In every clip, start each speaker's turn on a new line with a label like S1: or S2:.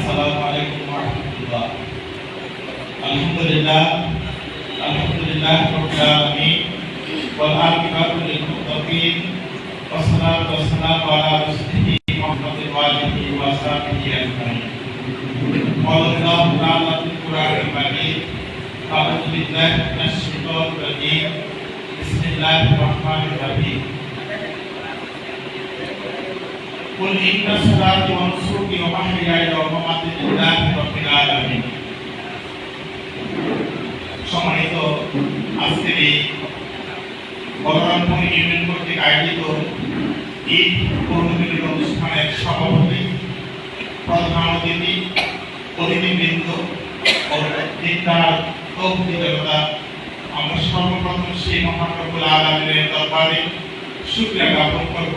S1: আসসালামু আলাইকুম ওয়া রাহমাতুল্লাহ আলহামদুলিল্লাহ আলহামদুলিল্লাহ রাব্বিল আলামিন ওয়াল আকিবাতু লিল মুত্তাকিন والصلاة والسلام على رسوله محمد وآله وصحبه أجمعين قال الله تعالى في القرآن المجيد أعوذ بالله من الشيطان الرجيم بسم الله الرحمن الرحيم قل إن صلاتي ونسكي ومحياي ومماتي لله رب العالمين সম্মানিত আজকের এই বলরামপুর ইউনিয়ন কর্তৃক আয়োজিত ঈদ কর্মীদের অনুষ্ঠানের সভাপতি প্রধান অতিথি অতিথিবৃন্দ ও দিকদার তৌহিদি দেবতা আমরা সর্বপ্রথম সেই মহান রব্বুল আলমীর দরবারে শুক্রিয়া জ্ঞাপন করব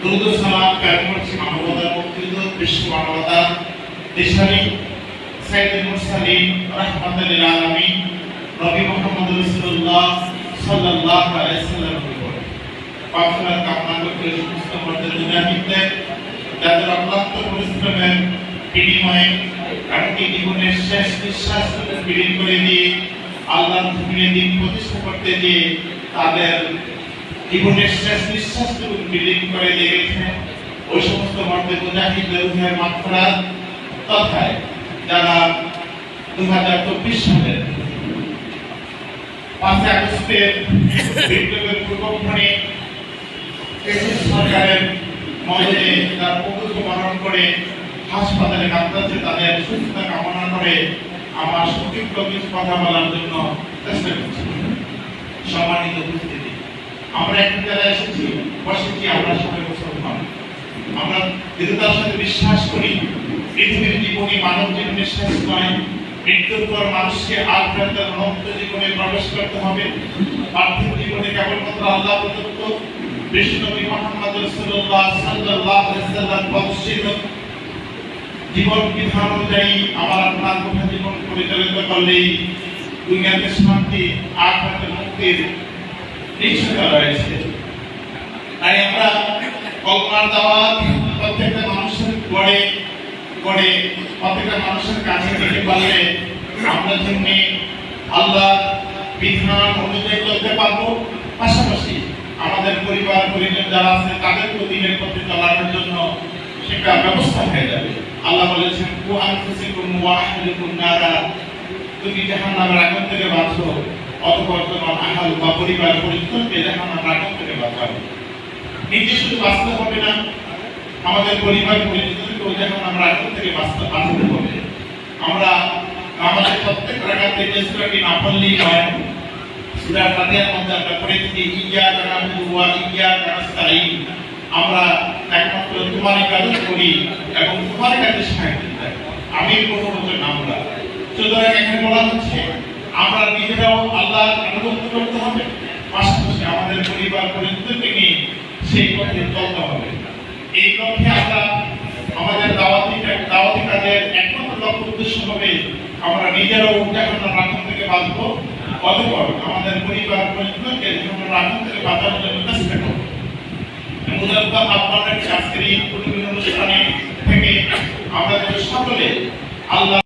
S1: দুরুদ সালাম কায়েম করছি মানবতার মুক্তিযুদ্ধ বিশ্ব মানবতার দেশারি সাইদুল মুরসালিন রাহমাতুল লিল আলামিন নবী মুহাম্মদ রাসূলুল্লাহ সাল্লাল্লাহু আলাইহি সাল্লাম পাকসার কামনা করতে সমস্ত মর্যাদা মুজাহিদদের যাদের অক্লান্ত পরিশ্রমের বিনিময়ে এমনকি জীবনের শেষ নিঃশ্বাস বিলীন করে দিয়ে আল্লাহর জমিনে দিন প্রতিষ্ঠা করতে দিয়ে তাদের জীবনের শেষ নিঃশ্বাসটুকু বিলীন করে দিয়ে গেছে ওই সমস্ত মর্দে মুজাহিদদের রুহের মাত্রা তথায় যারা দু হাজার চব্বিশ সালের পাঁচই আগস্টের বিপ্লবের পূর্বক্ষণে সরকারের মদতে তার প্রকল্প পালন করে হাসপাতালে কাতরাচ্ছে তাদের সুস্থতা কামনা করে আমার কিছু কথা বলার জন্য চেষ্টা করছি। সম্মানিত আমরা একটা জায়গায় এসেছি বসেছি আমরা সবাই মুসলমান আমরা দৃঢ়তার সাথে বিশ্বাস করি, পৃথিবীর জীবনী মানব জীবনের শেষ নয়। মৃত্যুর পর মানুষকে আগ্রান্ত অনন্ত জীবনে প্রবেশ করতে হবে। পার্থিব জীবনে কেবলমাত্র আল্লাহ প্রদত্ত। বিষ্ণবী সাল্লাম বংশীয় জীবন বিধান অনুযায়ী আমার আপনার কথা জীবন পরিচালিত করলেই দুনিয়াতে শান্তি, আখরাতে মুক্তির পাশাপাশি আমাদের পরিবার পরিজন যারা আছে তাদেরকে দিনের পথে চলানোর জন্য সেটা ব্যবস্থা হয়ে যাবে। আল্লাহ বলেছেন কু আনফুসিকুম ওয়া আহলিকুম নারা। তুমি জাহান্নামের আগুন থেকে বাঁচো। অতঃপর তোমার আহাল বা পরিবার পরিজনকে জাহান্নামের আগুন থেকে বাঁচাবে নিজে শুধু বাঁচতে হবে না, আমাদের পরিবার পরিজনকেও জাহান্নামের আগুন থেকে বাঁচতে বাঁচতে হবে আমরা আমাদের প্রত্যেক রাখাতে যে না পড়লেই নয় সূরা ফাতিহার মধ্যে আমরা পড়েছি, ইয়া নাবুদু ওয়া ইয়া নাস্তাইন আমরা একমাত্র তোমার ইবাদত করি এবং তোমার কাছে সাহায্য চাই। আমি কোনো বলছেন আমরা সুতরাং এখানে বলা হচ্ছে আমরা নিজেরাও আল্লাহ আনুগত্য হবে। পাশাপাশি আমাদের পরিবার পরিজনকে নিয়ে সেই পথে চলতে হবে। এই লক্ষ্যে আমরা আমাদের দাওয়াতি দাওয়াতি কাজের একমাত্র লক্ষ্য উদ্দেশ্য হবে আমরা নিজেরাও যখন রাখুন থেকে বাঁচবো। অতপর আমাদের পরিবার যখন রাখুন থেকে বাঁচানোর জন্য চেষ্টা করব। মুদাব্বা আপনাদের আজকের অনুষ্ঠানে থেকে আমরা সকলে আল্লাহ